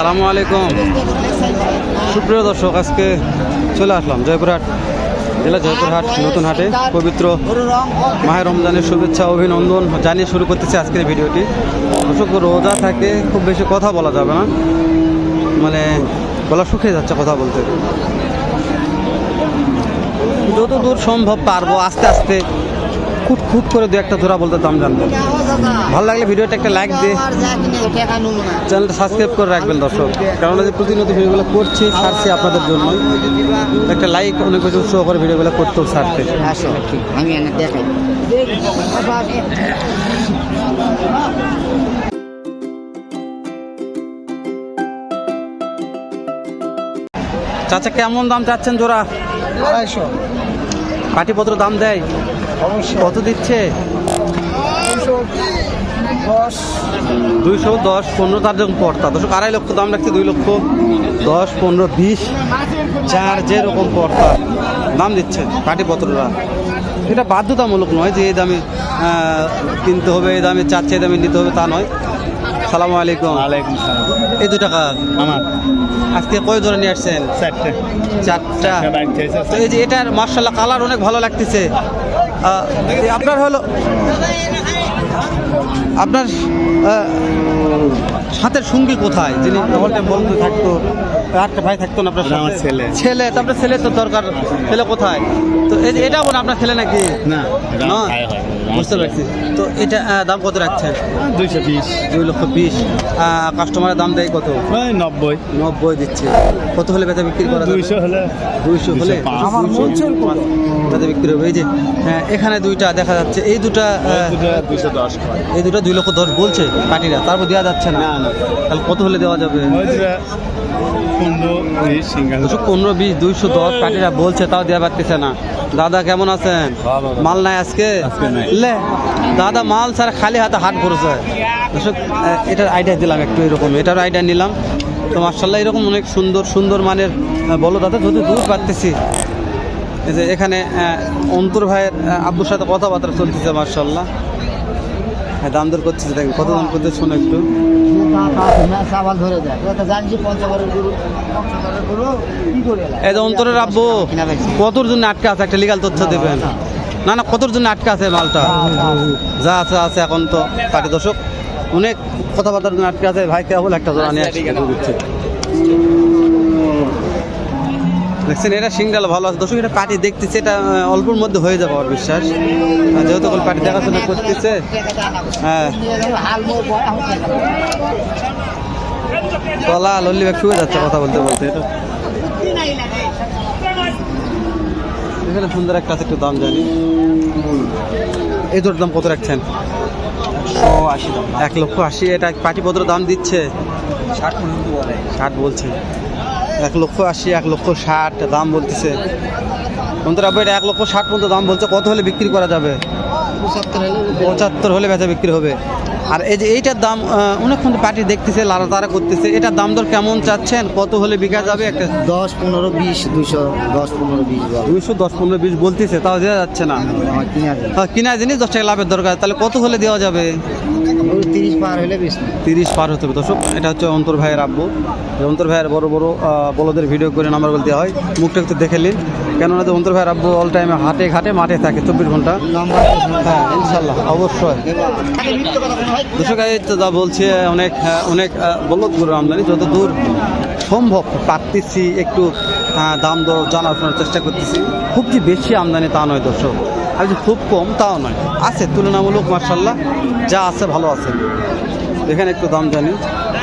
সালামু আলাইকুম। সুপ্রিয় দর্শক, আজকে চলে আসলাম জয়পুরহাট, জেলা জয়পুরহাট নতুন হাটে পবিত্র মাহের রমজানের শুভেচ্ছা, অভিনন্দন জানিয়ে শুরু করতেছি আজকের ভিডিওটি। দর্শক, রোজা থাকে, খুব বেশি কথা বলা যাবে না। মানে গলা শুকিয়ে যাচ্ছে কথা বলতে। যত দূর সম্ভব পারব, আস্তে আস্তে খুট খুট করে দু একটা ধরা বলতে দাম জানব। ভালো লাগলে ভিডিওটা একটা লাইক দিয়ে চ্যানেলটা সাবস্ক্রাইব করে রাখবেন দর্শক। কারণ যে প্রতিনিয়ত ভিডিওগুলো করছি, ছাড়ছি আপনাদের জন্য। একটা লাইক অনেক বেশি উৎসাহ করে ভিডিওগুলো করতেও ছাড়তে। চাচা, কেমন দাম চাচ্ছেন জোড়া? আড়াইশো। পাটিপত্র দাম দেয়? কত দিচ্ছে? দুশো দশ দুইশো দশ পনেরো তার যখন পড়তা, দর্শক আড়াই লক্ষ দাম রাখছে, দুই লক্ষ দশ পনেরো বিশ চার যেরকম পড়তা, দাম দিচ্ছে পাটিপত্ররা। এটা বাধ্যতামূলক নয় যে এই দামে কিনতে হবে, এই দামে চাচ্ছে, এই দামে নিতে হবে, তা নয়। সালামু আলাইকুম। ওয়ালাইকুম সালাম। এই দু টাকা। আমার। আজকে কয় ধরে নিয়ে আসছেন? চারটে। চারটা। তো এই যে এটার মার্শাল্লাহ কালার অনেক ভালো লাগতেছে। আপনার হলো আপনার হাতের সঙ্গী কোথায়? যিনি অল বন্ধু থাকতো। আটটা ভাই থাকতো না আপনার আমার ছেলে। ছেলে তো আপনার ছেলে তো দরকার। ছেলে কোথায়? তো এটা হয় আপনার ছেলে নাকি? না বুঝতে পারছি। তো এটা দাম কত রাখছেন? দুইশো বিশ। দুই লক্ষ বিশ। কাস্টমারের দাম দেয় কত? নব্বই। নব্বই দিচ্ছে। কত হলে বেচা বিক্রি করা? দুইশো হলে। দুইশো হলে? পাঁচ। আমার তাতে বিক্রি হবে। এই যে হ্যাঁ, এখানে দুইটা দেখা যাচ্ছে। এই দুটা দুইশো দশ এই দুটো দুই লক্ষ দশ বলছে পার্টিরা। তারপর দেওয়া যাচ্ছে না। তাহলে কত হলে দেওয়া যাবে? পনেরো বিশ সিঙ্গেল। দুশো পনেরো বিশ দুইশো দশ বলছে তাও দেওয়া পারতেছে না। দাদা কেমন আছেন? মাল নাই আজকে? লে দাদা মাল ছাড়া খালি হাতে হাট করেছে। দর্শক এটার আইডিয়া দিলাম একটু এরকম। এটার আইডিয়া নিলাম। তো মার্শাল্লাহ এরকম অনেক সুন্দর সুন্দর মানের বলো দাদা যদি দূর পারতেছি। এই যে এখানে অন্তর ভাইয়ের আব্বুর সাথে কথাবার্তা চলতেছে মার্শাল্লাহ দাম দর করতেছে দেখেন কত দাম করতে শোনো একটু। সাবাল ধরে যায় জানছি পঞ্চগড়ের গরু? এই যে অন্তরের আব্বু কতর জন্য আটকে আছে একটা লিগাল তথ্য দেবেন? না। না কতর জন্য আটকে আছে মালটা? যা আছে আছে এখন তো পাটি দর্শক অনেক কথাবার্তার জন্য আটকে আছে। ভাই কেবল একটা জোড়া নিয়ে আসছে দেখছেন এটা সিংডাল ভালো আছে। দর্শক এটা পাটি দেখতেছে এটা অল্পর মধ্যে হয়ে যাবে আমার বিশ্বাস। যেহেতু পাটি দেখাশোনা করতেছে হ্যাঁ। গলা লল্লি ব্যাগ শুয়ে যাচ্ছে কথা বলতে বলতে এটা। এখানে সুন্দর একটা আছে একটু দাম জানি। এই তোর দাম কত রাখছেন? এক লক্ষ আশি এটা পাটিপত্র দাম দিচ্ছে? ষাট পর্যন্ত ষাট বলছে। এক লক্ষ আশি এক লক্ষ ষাট দাম বলতেছে। বন্ধুরা এটা এক লক্ষ ষাট পর্যন্ত দাম বলছে কত হলে বিক্রি করা যাবে? পঁচাত্তর হলে বেচা বিক্রি হবে। আর এই যে এইটার দাম অনেকক্ষণ পার্টি দেখতেছে লাড়া তারা করতেছে এটার দাম দর কেমন চাচ্ছেন? কত হলে বিকা যাবে? একটা দশ পনেরো বিশ দুশো দশ পনেরো বিশ দুইশো দশ পনেরো বিশ বলতেছে তাও দেওয়া যাচ্ছে না। কিনা হ্যাঁ, কিনা জিনিস দশ টাকা লাভের দরকার তাহলে কত হলে দেওয়া যাবে? তিরিশ পার হলে বেশ তিরিশ পার হতে হবে দর্শক এটা হচ্ছে অন্তর ভাইয়ের আব্বু। অন্তর ভাইয়ের বড় বড় বলদের ভিডিও করে নাম্বার বলতে হয়, মুখটা একটু দেখে নিন। কেননা যে অন্তর ভাইয়ের আব্বু অল টাইমে হাটে ঘাটে, মাঠে থাকে চব্বিশ ঘণ্টা। হ্যাঁ ইনশাল্লাহ, অবশ্যই। দর্শক যা বলছে, অনেক অনেক বলদ গরুর আমদানি, যত দূর সম্ভব পারতেছি একটু দাম দর জানার চেষ্টা করতেছি। খুব যে বেশি আমদানি তা নয় দর্শক, আর যে খুব কম তাও নয়। আছে, তুলনামূলক মার্শাল্লাহ যা আছে ভালো আছে। এখানে একটু দাম জানি।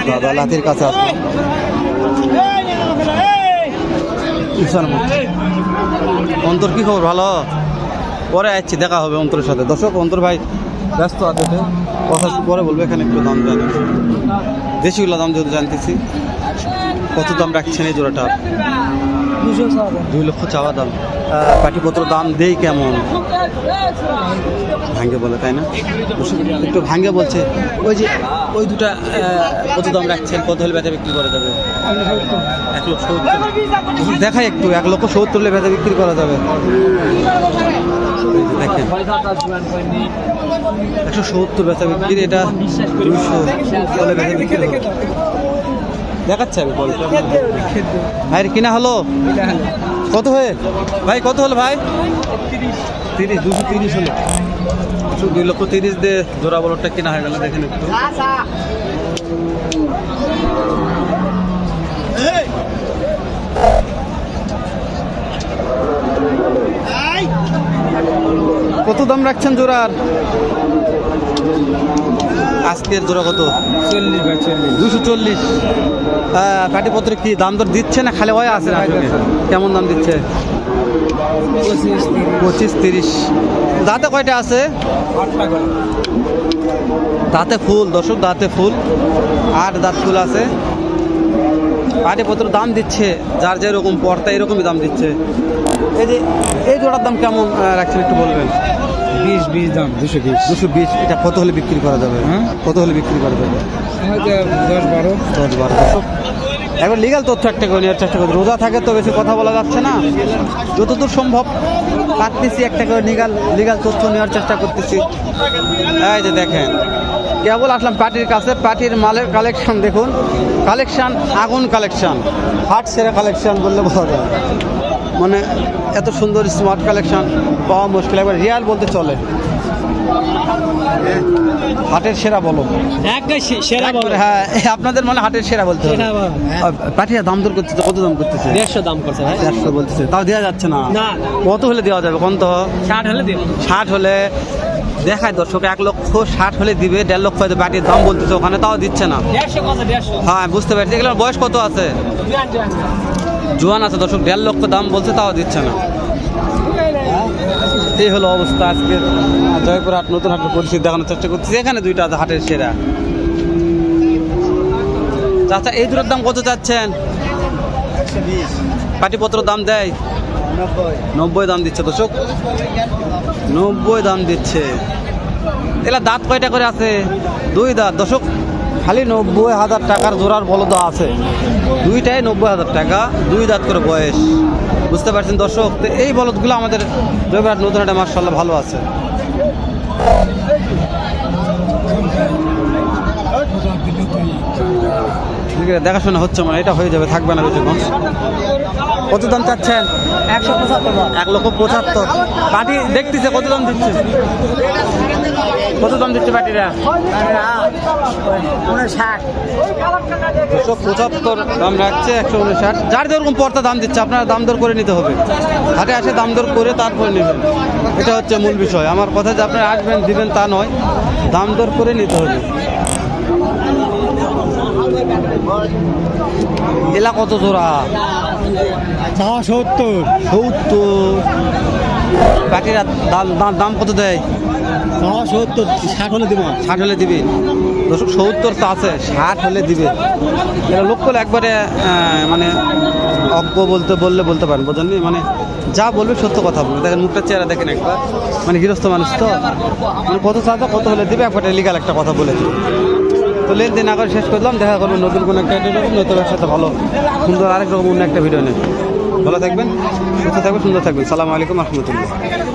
দাদা লাতির কাছে আসলাম অন্তর কি খবর? ভালো? পরে আসছি দেখা হবে অন্তরের সাথে। দর্শক অন্তর ভাই ব্যস্ত আছে। কথা পরে বলবে এখানে একটু দাম জানি। দেশিগুলো দাম যেহেতু জানতেছি কত দাম রাখছেন এই জোড়াটা? দুই লক্ষ চাওয়া দাম। পাটিপত্র দাম দেই কেমন? ভাঙ্গে বলে তাই না? একটু ভাঙ্গে বলছে ওই যে ওই দুটা কত দাম রাখছেন? কত হলে বিক্রি করা যাবে সত্তর। দেখাই একটু, এক লক্ষ সত্তর হলে বেচা বিক্রি করা যাবে। একশো সত্তর বেচা বিক্রি, এটা দেখাচ্ছে আমি বল ভাই কিনা হলো? কত হয়ে? ভাই, কত হলো ভাই? তিরিশ, দুশো তিরিশ হলো। দুই লক্ষ তিরিশ দিয়ে জোড়া বলটা কিনা হয়ে গেল, দেখেন একটু। কত দাম রাখছেন জোড়ার? আজকের জোড়া কত? চল্লিশ ভাই চল্লিশ। দুশো চল্লিশ। কাটিপত্র কি দাম দর দিচ্ছে না খালি হয় আছে নাটকে কেমন দাম দিচ্ছে? পঁচিশ পঁচিশ তিরিশ। দাঁতে কয়টা আছে? দাঁতে ফুল দর্শক দাঁতে ফুল। আট দাঁত ফুল আছে। কাটিপত্র দাম দিচ্ছে যার যেরকম পর্তা এরকমই দাম দিচ্ছে। এই যে এই জোড়ার দাম কেমন রাখছেন একটু বলবেন? বিশ বিশ দাম দুশো বিশ। দুশো বিশ এটা কত হলে বিক্রি করা যাবে? হ্যাঁ? কত হলে বিক্রি করা যাবে? দশ বারো। দশ বারো। একবার লিগাল তথ্য একটা করে নেওয়ার চেষ্টা করি রোজা থাকে তো বেশি কথা বলা যাচ্ছে না। যতদূর সম্ভব পারতেছি একটা করে লিগাল লিগাল তথ্য নেওয়ার চেষ্টা করতেছি। এই যে দেখেন, কেবল আসলাম পার্টির কাছে, পার্টির মালের কালেকশন দেখুন। কালেকশন আগুন কালেকশন হাট সেরা কালেকশন বললে বলা যায়। মানে এত সুন্দর স্মার্ট কালেকশন পাওয়া মুশকিল। একবার রিয়াল বলতে চলে। হাটের সেরা বলো। সেরা বল। হ্যাঁ আপনাদের মনে হাটের সেরা বলতে বল। পাঠিয়ে দাম দর করতেছে কত দাম করতেছে? দেড়শো দাম করছে ভাই। চারশো বলতেছে তাও দেওয়া যাচ্ছে না। কত হলে দেওয়া যাবে কোন তো? ষাট হলে ষাট হলে দেখায় দর্শক এক লক্ষ ষাট হলে দিবে দেড় লক্ষ হয়তো বাটির দাম বলতেছে ওখানে তাও দিচ্ছে না। দেড়শো দেড়শো? হ্যাঁ বুঝতে পারছি। এগুলোর বয়স কত আছে? জোয়ান আছে দর্শক দেড় লক্ষ দাম বলছে তাও দিচ্ছে না। এই হলো অবস্থা আজকে জয়পুর হাট, নতুন হাটের পরিস্থিতি দেখানোর চেষ্টা করতেছি। এখানে দুইটা হাটের সেরা। চাচা, এই দুটোর দাম কত চাচ্ছেন? পাটিপত্র দাম দেয়? নব্বই দাম দিচ্ছে দর্শক। নব্বই দাম দিচ্ছে। এলা দাঁত কয়টা করে আছে? দুই দাঁত। দর্শক খালি নব্বই হাজার টাকার জোরার বলদ আছে। দুইটাই নব্বই হাজার টাকা, দুই দাঁত করে বয়স। বুঝতে পারছেন দর্শক? তো এই বলদগুলো আমাদের রবিবার নতুন একটা মার্শাল্লাহ ভালো আছে, দেখাশোনা হচ্ছে মানে এটা হয়ে যাবে, থাকবে না বেশিক্ষণ। কত দাম চাচ্ছেন? এক লক্ষ পঁচাত্তর। পাটি দেখতেছে কত দাম দিচ্ছে? কত দাম দিচ্ছে পাটিরা দুশো পঁচাত্তর দাম রাখছে একশো উনষাট। যার যেরকম পর্তা দাম দিচ্ছে আপনারা দাম দর করে নিতে হবে। হাটে আসে দাম দর করে তারপরে নেবেন। এটা হচ্ছে মূল বিষয়। আমার কথা যে আপনারা আসবেন দিবেন তা নয় দাম দর করে নিতে হবে। এলা কত জোড়া? সত্তর সত্তর। পাটিরা দাম দাম দাম কত দেয়? সত্তর ষাট হলে দেবো। ষাট হলে দিবে? দর্শক সত্তর তো আছে ষাট হলে দিবে। এরা লোক করলে একবারে মানে অজ্ঞ বলতে বললে বলতে পারেন বোঝেননি? মানে যা বলবে সত্য কথা বলবে। দেখেন মুখটা চেহারা দেখেন একবার। মানে গৃহস্থ মানুষ তো। মানে কত চাঁদা কত হলে দিবে? একবারে লিগাল একটা কথা বলে দিবে তো লেনদেন আগে শেষ করলাম, দেখা করব নতুন কোনো একটা এরকম নতুন সাথে ভালো, সুন্দর আরেক রকম অন্য একটা ভিডিও নেই ভালো থাকবেন, সুস্থ থাকবেন, সুন্দর থাকবেন। সালাম আলাইকুম, রহমতুল্লাহ।